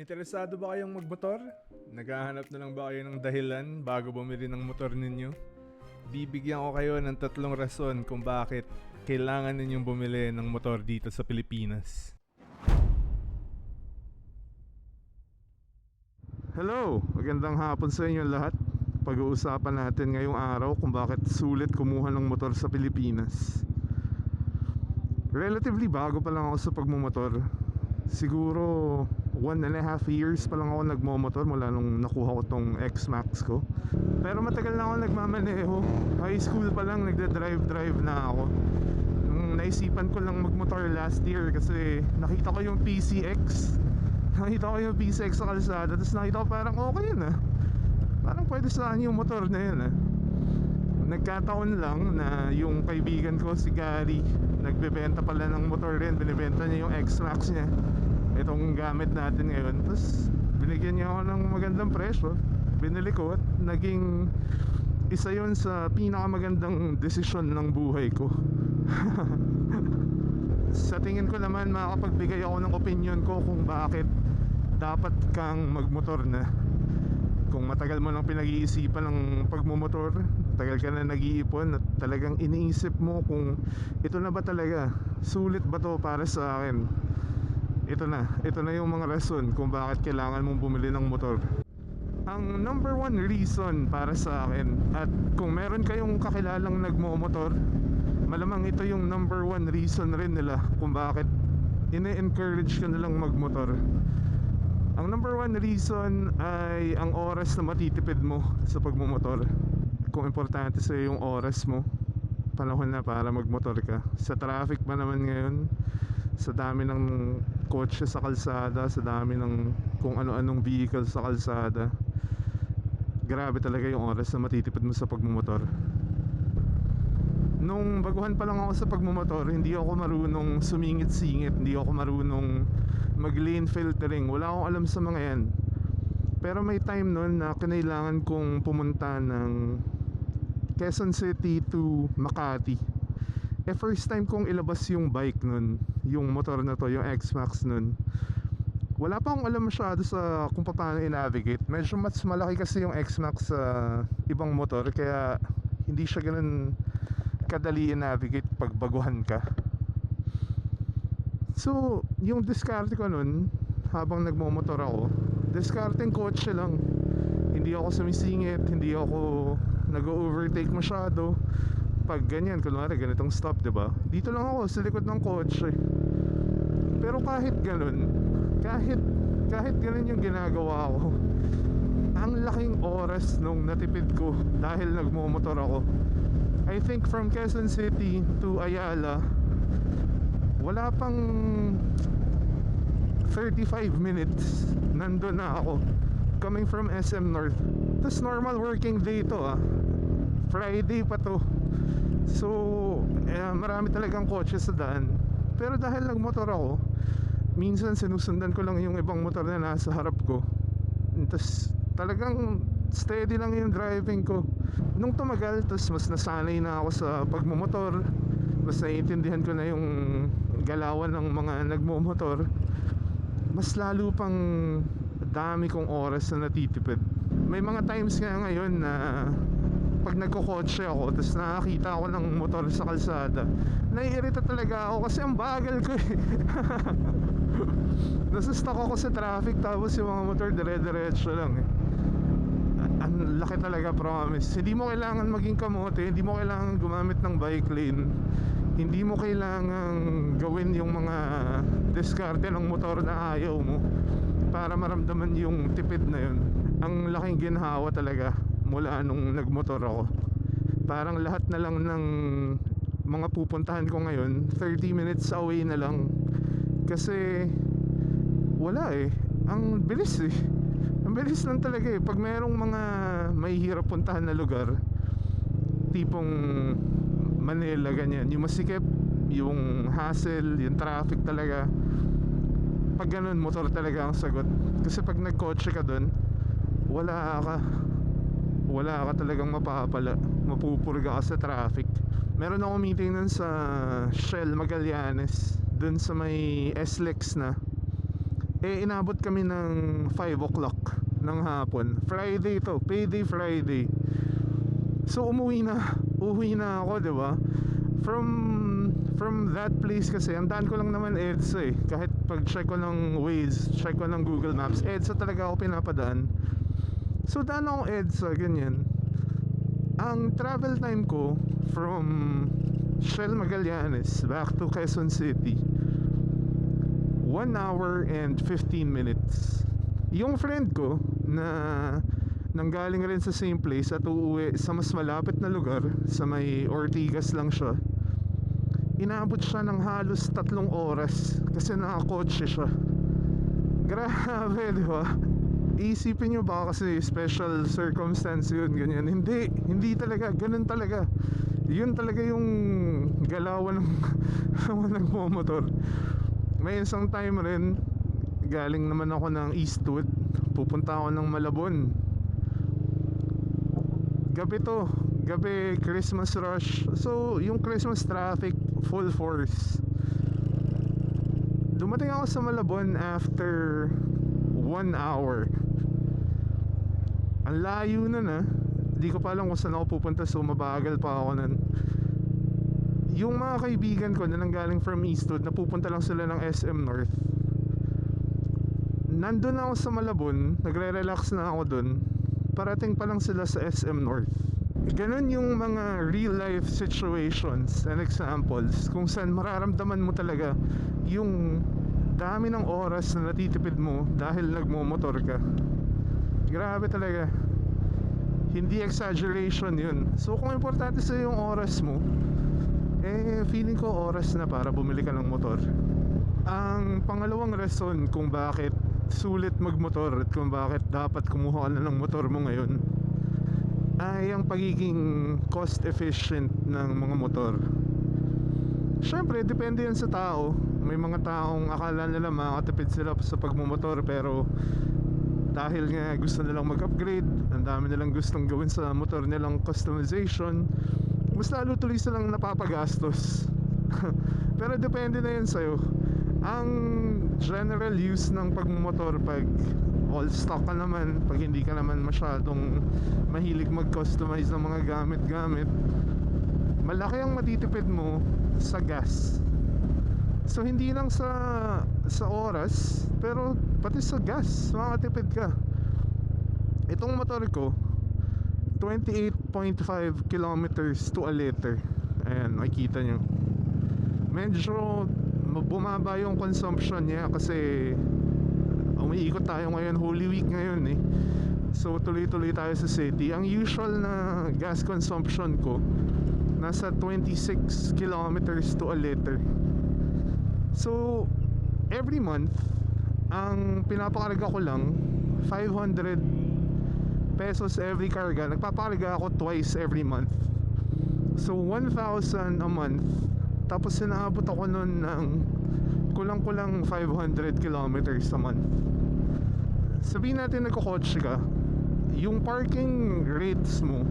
Interesado ba kayong magmotor? Naghahanap na lang ba kayo ng dahilan bago bumili ng motor ninyo? Bibigyan ko kayo ng tatlong rason kung bakit kailangan ninyong bumili ng motor dito sa Pilipinas. Hello! Magandang hapon sa inyo lahat. Pag-uusapan natin ngayong araw kung bakit sulit kumuha ng motor sa Pilipinas. Relatively bago pa lang ako sa pagmumotor. Siguro one and a half years pa lang ako nagmomotor mula nung nakuha ko tong X-Max ko. Pero matagal na ako nagmamaneho. High school pa lang nagda-drive-drive na ako. Nung naisipan ko lang magmotor last year kasi nakita ko yung PCX. Nakita ko yung PCX sa kalsada tapos nakita ko parang okay yun ah. Parang pwede sa akin yung motor na yun ah. Nagkataon lang na yung kaibigan ko si Gary Nagbebenta pala ng motor rin Binibenta niya yung X-Max niya Itong gamit natin ngayon. Tapos binigyan niya ako ng magandang presyo. Binili ko at naging isa yun sa pinakamagandang desisyon ng buhay ko. Sa tingin ko naman makakapagbigay ako ng opinion ko kung bakit dapat kang magmotor na. Kung matagal mo lang pinag-iisipan ng pagmumotor Tagal ka na nag-iipon At talagang iniisip mo kung Ito na ba talaga Sulit ba to para sa akin Ito na Ito na yung mga rason Kung bakit kailangan mong bumili ng motor Ang number one reason para sa akin At kung meron kayong kakilalang nagmomotor Malamang ito yung number one reason rin nila Kung bakit Ine-encourage ka nilang magmotor ang number one reason ay ang oras na matitipid mo sa pagmumotor. Kung importante sa yung oras mo, panahon na para magmotor ka. Sa traffic pa naman ngayon, sa dami ng kotse sa kalsada, sa dami ng kung ano-anong vehicle sa kalsada. Grabe talaga yung oras na matitipid mo sa pagmumotor. Nung baguhan pa lang ako sa pagmumotor, hindi ako marunong sumingit-singit, hindi ako marunong mag lane filtering. Wala akong alam sa mga yan. Pero may time nun na kinailangan kong pumunta ng Quezon City to Makati. Eh first time kong ilabas yung bike nun, yung motor na to, yung X-Max nun. Wala pa akong alam masyado sa kung paano i-navigate. Medyo mas malaki kasi yung X-Max sa ibang motor kaya hindi siya ganun kadali i-navigate pag baguhan ka. So, yung diskarte ko nun habang nagmomotor ako, diskarteng kotse lang. Hindi ako sumisingit, hindi ako nag-overtake masyado. Pag ganyan, kunwari ganitong stop, 'di ba? Dito lang ako sa likod ng kotse. Pero kahit ganun, kahit kahit ganun yung ginagawa ko, ang laking oras nung natipid ko dahil nagmomotor ako. I think from Quezon City to Ayala, wala pang 35 minutes nandun na ako coming from SM North Tapos normal working day to ah Friday pa to. So eh, marami talagang kotse sa daan. Pero dahil nagmotor ako Minsan sinusundan ko lang yung ibang motor na nasa harap ko. Tapos talagang steady lang yung driving ko. Nung tumagal, tapos mas nasanay na ako sa pagmumotor Mas naiintindihan ko na yung galawan ng mga nagmumotor Mas lalo pang dami kong oras na natitipid. May mga times nga ngayon na pag nagkokotse ako tapos nakakita ako ng motor sa kalsada naiirita talaga ako kasi ang bagal ko eh. Nasustuck ako sa traffic tapos yung mga motor dire-diretso lang eh. Ang laki talaga promise. Hindi mo kailangan maging kamote hindi mo kailangan gumamit ng bike lane hindi mo kailangan gawin yung mga diskarte ng motor na ayaw mo para maramdaman yung tipid na yun. Ang laking ginhawa talaga mula nung nagmotor ako parang lahat na lang ng mga pupuntahan ko ngayon 30 minutes away na lang. Kasi wala eh. Ang bilis eh. Ang bilis lang talaga eh. Pag merong mga mahihirap puntahan na lugar tipong Manila ganyan. Yung masikip yung hassle yung traffic talaga. Pag ganun motor talaga ang sagot. Kasi pag nagkotse ka dun wala ka wala ka talagang mapapala mapupurga ka sa traffic meron ako meeting nun sa Shell Magallanes dun sa may SLEX na Eh inabot kami ng 5 o'clock ng hapon Friday to, payday Friday So umuwi na, uwi na ako, ba? From from that place kasi, ang daan ko lang naman EDSA eh. Kahit pag check ko ng Waze, check ko ng Google Maps, EDSA talaga ako pinapadaan. So daan ako EDSA, ganyan. Ang travel time ko from Shell Magallanes back to Quezon City 1 hour and 15 minutes. Yung friend ko na nanggaling rin sa same place at uuwi sa mas malapit na lugar sa may Ortigas lang siya inaabot siya ng halos tatlong oras kasi nakakotse siya grabe di ba isipin nyo ba kasi special circumstance yun ganyan. Hindi hindi talaga ganun talaga. Yun talaga yung galawan ng nagmumotor may isang time rin galing naman ako ng Eastwood pupunta ako ng Malabon. Gabi to gabi Christmas rush. So yung Christmas traffic full force. Dumating ako sa Malabon after 1 hour ang layo nun ah. Di ko pa alam kung saan ako pupunta so mabagal pa ako nun. Yung mga kaibigan ko na nanggaling from Eastwood napupunta lang sila ng SM North. Nandun ako sa Malabon nagre-relax na ako dun. Parating pa lang sila sa SM North. Ganun yung mga real life situations and examples kung saan mararamdaman mo talaga yung dami ng oras na natitipid mo dahil nagmomotor ka grabe talaga. Hindi exaggeration yun. So kung importante sa yung oras mo eh feeling ko oras na para bumili ka ng motor. Ang pangalawang rason kung bakit sulit magmotor at kung bakit dapat kumuha ka na ng motor mo ngayon ay ang pagiging cost efficient ng mga motor. Siyempre, depende yan sa tao. May mga taong akala nila makakatipid sila sa pagmumotor Pero dahil nga gusto nilang mag-upgrade Ang dami nilang gustong gawin sa motor nilang customization. Mas lalo tuloy silang napapagastos. Pero depende na yan sa'yo. Ang general use ng pagmumotor pag all stock ka naman Pag hindi ka naman masyadong mahilig mag-customize ng mga gamit-gamit Malaki ang matitipid mo sa gas So hindi lang sa sa oras Pero pati sa gas Makakatipid ka. Itong motor ko 28.5 kilometers to a liter. Ayan, makikita nyo. Medyo bumaba yung consumption niya Kasi umiikot tayo ngayon. Holy Week ngayon eh. So tuloy-tuloy tayo sa city. Ang usual na gas consumption ko Nasa 26 kilometers to a liter So every month Ang pinapakarga ko lang 500 pesos every karga. Nagpapakarga ako twice every month. So 1,000 a month. Tapos sinaabot ako nun ng Kulang-kulang 500 kilometers a month. Sabihin natin nagkakotse ka. Yung parking rates mo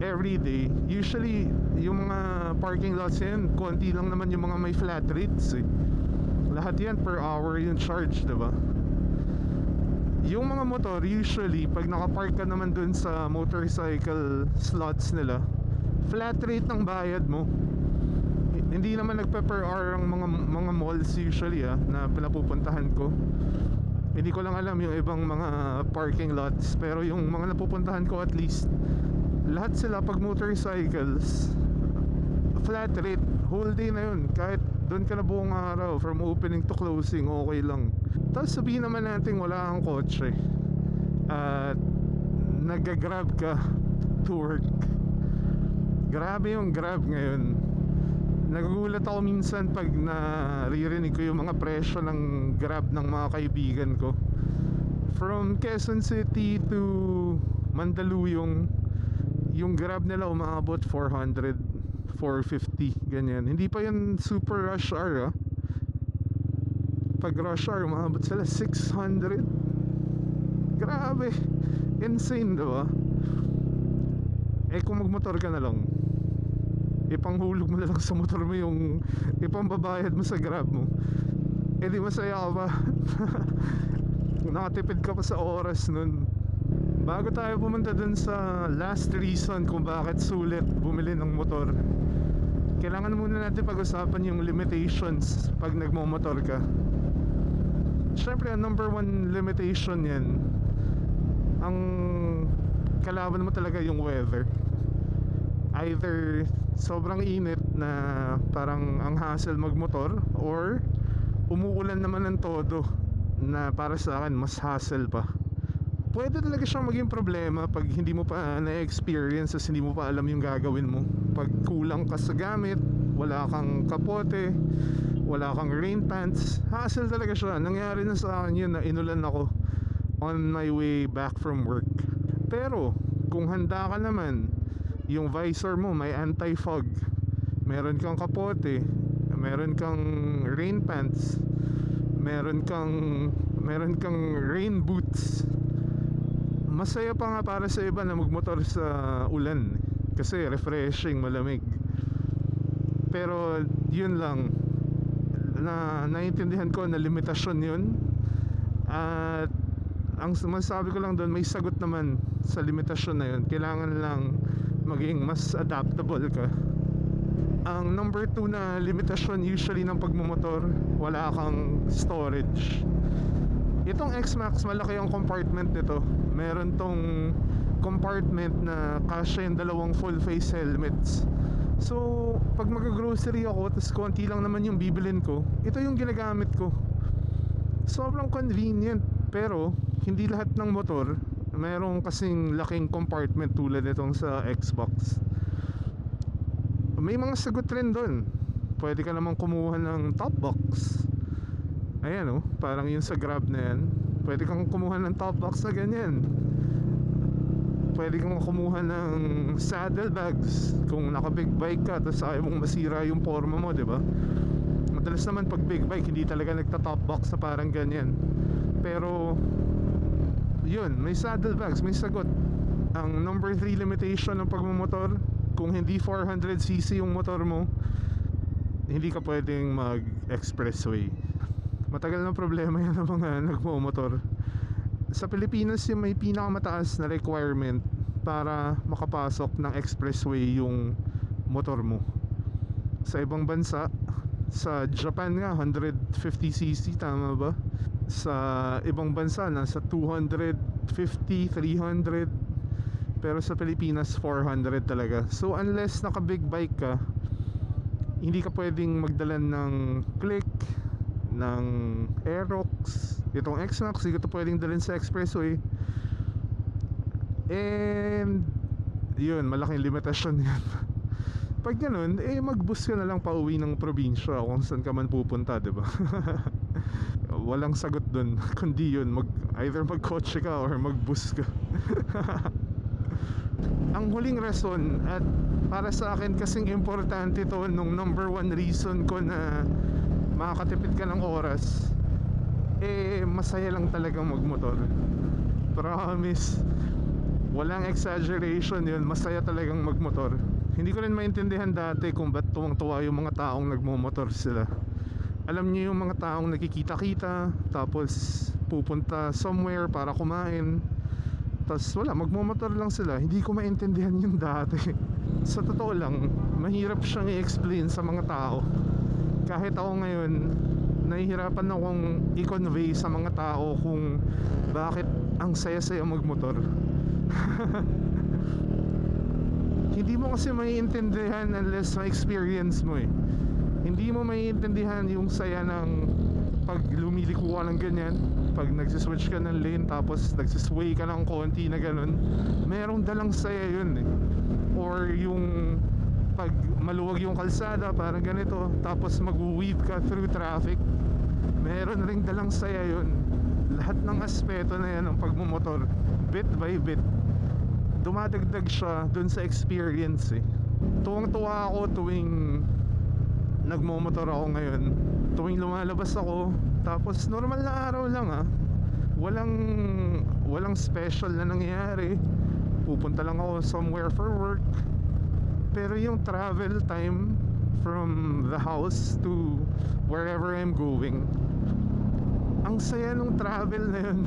Every day. Usually Yung mga parking lots yan Konti lang naman yung mga may flat rates eh. Lahat yan per hour yung charge diba Yung mga motor Usually Pag nakapark ka naman dun sa motorcycle slots nila Flat rate ng bayad mo. Hindi naman nagpe per hour ang mga mga malls usually ah, na pinapupuntahan ko. Hindi ko lang alam yung ibang mga parking lots pero yung mga napupuntahan ko at least lahat sila pag motorcycles flat rate whole day na yun. Kahit doon ka na buong araw from opening to closing okay lang. Tapos sabihin naman natin wala kang kotse. At nagagrab ka to work. Grabe yung grab ngayon. Nagugulat ako minsan pag naririnig ko yung mga presyo ng grab ng mga kaibigan ko. From Quezon City to Mandaluyong Yung grab nila umaabot 400 450 ganyan. Hindi pa yan super rush hour ah. Pag rush hour umaabot sila 600 Grabe. Insane diba Eh kung magmotor ka na lang ipanghulog mo na lang sa motor mo yung ipambabayad mo sa grab mo. Eh di masaya ka ba? Nakatipid ka pa sa oras nun Bago tayo pumunta dun sa last reason kung bakit sulit bumili ng motor Kailangan muna natin pag-usapan yung limitations pag nagmomotor ka. Siyempre ang number one limitation yan Ang kalaban mo talaga yung weather. Either sobrang init na parang ang hassle magmotor Or umuulan naman ng todo na para sa akin mas hassle pa pwede talaga siyang maging problema pag hindi mo pa na-experience as hindi mo pa alam yung gagawin mo. Pag kulang ka sa gamit wala kang kapote wala kang rain pants hassle talaga siya. Nangyari na sa akin yun na inulan ako on my way back from work. Pero kung handa ka naman yung visor mo may anti-fog. Meron kang kapote meron kang rain pants meron kang meron kang rain boots masaya pa nga para sa iba na magmotor sa ulan. Kasi refreshing malamig. Pero yun lang. Na naiintindihan ko na limitasyon yun. At ang masasabi ko lang doon may sagot naman sa limitasyon na yun. Kailangan lang maging mas adaptable ka. Ang number 2 na limitasyon usually ng pagmumotor wala kang storage. Itong X-Max malaki ang compartment nito meron tong compartment na kasya yung dalawang full face helmets. So pag mag-grocery ako tapos konti lang naman yung bibilin ko ito yung ginagamit ko. Sobrang convenient pero hindi lahat ng motor merong kasing laking compartment tulad nitong sa Xbox. May mga sagot rin doon pwede ka naman kumuha ng top box. Ayan oh parang yung sa grab na yan pwede kang kumuha ng top box na ganyan. Pwede kang kumuha ng saddle bags. Kung naka big bike ka tapos ayaw mong masira yung forma mo di ba? Madalas naman pag big bike hindi talaga nagta top box na parang ganyan. Pero yun may saddle bags may sagot. Ang number 3 limitation ng pagmumotor kung hindi 400cc yung motor mo hindi ka pwedeng mag expressway matagal na problema yan ng mga nagmumotor sa Pilipinas yung may pinakamataas na requirement para makapasok ng expressway yung motor mo. Sa ibang bansa sa Japan nga 150cc tama ba? Sa ibang bansa nasa 250 300 pero sa Pilipinas 400 talaga. So unless naka big bike ka hindi ka pwedeng magdala ng click ng Aerox. Itong X-Max hindi ka to pwedeng dalhin sa expressway. And yun malaking limitasyon yan pag ganun eh mag-bus ka na lang pa uwi ng probinsya kung saan ka man pupunta ba? Walang sagot dun kundi yun mag, either mag-kotse ka or mag-bus ka. Ang huling rason at para sa akin kasing importante to nung number one reason ko na makakatipid ka ng oras. Eh masaya lang talagang magmotor. Promise. Walang exaggeration yun. Masaya talagang magmotor. Hindi ko rin maintindihan dati kung ba't tuwang tuwa yung mga taong nagmumotor sila. Alam niyo yung mga taong nakikita-kita tapos pupunta somewhere para kumain. Tapos wala, magmumotor lang sila. Hindi ko maintindihan yung dati. Sa totoo lang, mahirap siyang i-explain sa mga tao Kahit ako ngayon Nahihirapan akong i-convey sa mga tao Kung bakit ang saya-saya magmotor. Hindi mo kasi maiintindihan unless ma-experience mo eh. Hindi mo maiintindihan yung saya ng pag lumiliko ka ng ganyan pag nagsiswitch ka ng lane tapos nagsisway ka ng konti na ganun. Merong dalang saya yun eh. Or yung pag maluwag yung kalsada parang ganito. Tapos mag-weave ka through traffic. Meron ring dalang saya yun. Lahat ng aspeto na yan ng pagmumotor bit by bit dumadagdag siya dun sa experience eh. Tuwang tuwa ako tuwing nagmomotor ako ngayon. Tuwing lumalabas ako tapos normal na araw lang ah. Walang walang special na nangyayari. Pupunta lang ako somewhere for work pero yung travel time from the house to wherever I'm going ang saya nung travel na yun.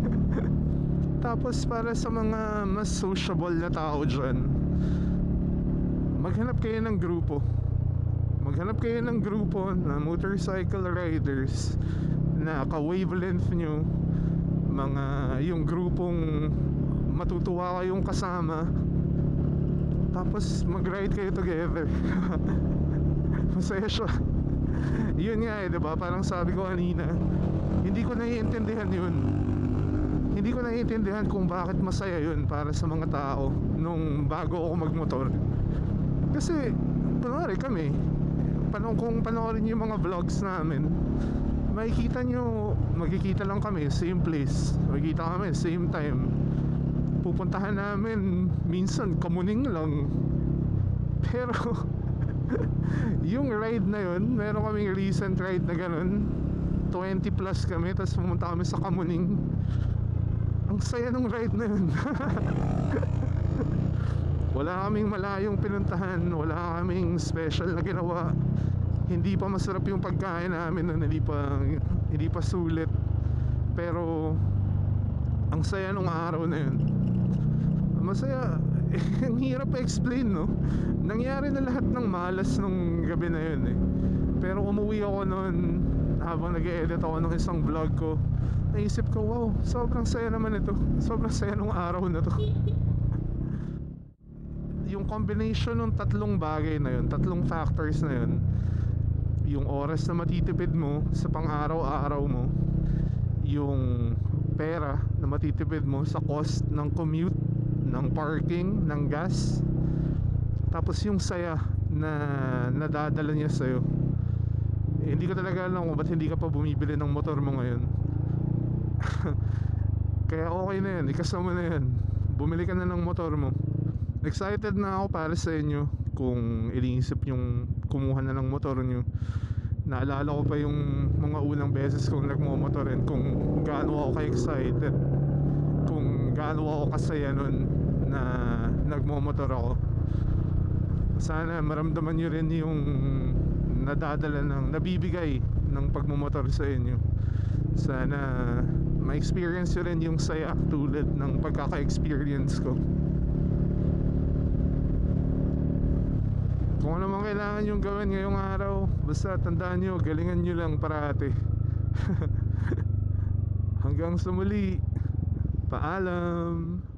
Tapos para sa mga mas sociable na tao dyan maghanap kayo ng grupo. Maghanap kayo ng grupo na motorcycle riders na ka-wavelength nyo mga yung grupong matutuwa kayong kasama tapos mag-ride kayo together masaya siya yun nga eh, di ba? Parang sabi ko kanina, hindi ko naiintindihan yun. Hindi ko naiintindihan kung bakit masaya yun para sa mga tao nung bago ako magmotor. Kasi, kunwari kami, pano, kung panoorin yung mga vlogs namin, makikita nyo, magkikita lang kami, same place. Magkikita kami, same time. Pupuntahan namin, minsan, kamuning lang. Pero, yung ride na yun, meron kaming recent ride na ganun. 20 plus kami, tapos pumunta kami sa Kamuning. Ang saya nung ride na yun. Wala kaming malayong pinuntahan wala kaming special na ginawa. Hindi pa masarap yung pagkain namin nun, hindi pa, hindi pa sulit. Pero ang saya nung araw na yun masaya. Ang hirap explain no? Nangyari na lahat ng malas nung gabi na yun eh. Pero umuwi ako noon habang nag-edit ako ng isang vlog ko. Naisip ko wow sobrang saya naman ito. Sobrang saya nung araw na to. Yung combination ng tatlong bagay na yun tatlong factors na yun yung oras na matitipid mo sa pang-araw-araw mo yung pera na matitipid mo sa cost ng commute ng parking, ng gas. Tapos yung saya na nadadala niya sa'yo eh, hindi ko talaga alam kung ba't hindi ka pa bumibili ng motor mo ngayon. Kaya okay na yan, ikasama na yan bumili ka na ng motor mo. Excited na ako para sa inyo kung iniisip yung kumuha na ng motor nyo naalala ko pa yung mga unang beses kong nagmumotorin kung gaano ako ka-excited kung gaano ako kasaya nun na nagmumotor ako. Sana maramdaman nyo rin yung nadadala ng nabibigay ng pagmumotor sa inyo. Sana ma-experience nyo rin yung saya tulad ng pagkaka-experience ko. Kung ano man kailangan yung gawin ngayong araw basta tandaan nyo galingan nyo lang parati. Hanggang sa muli. Paalam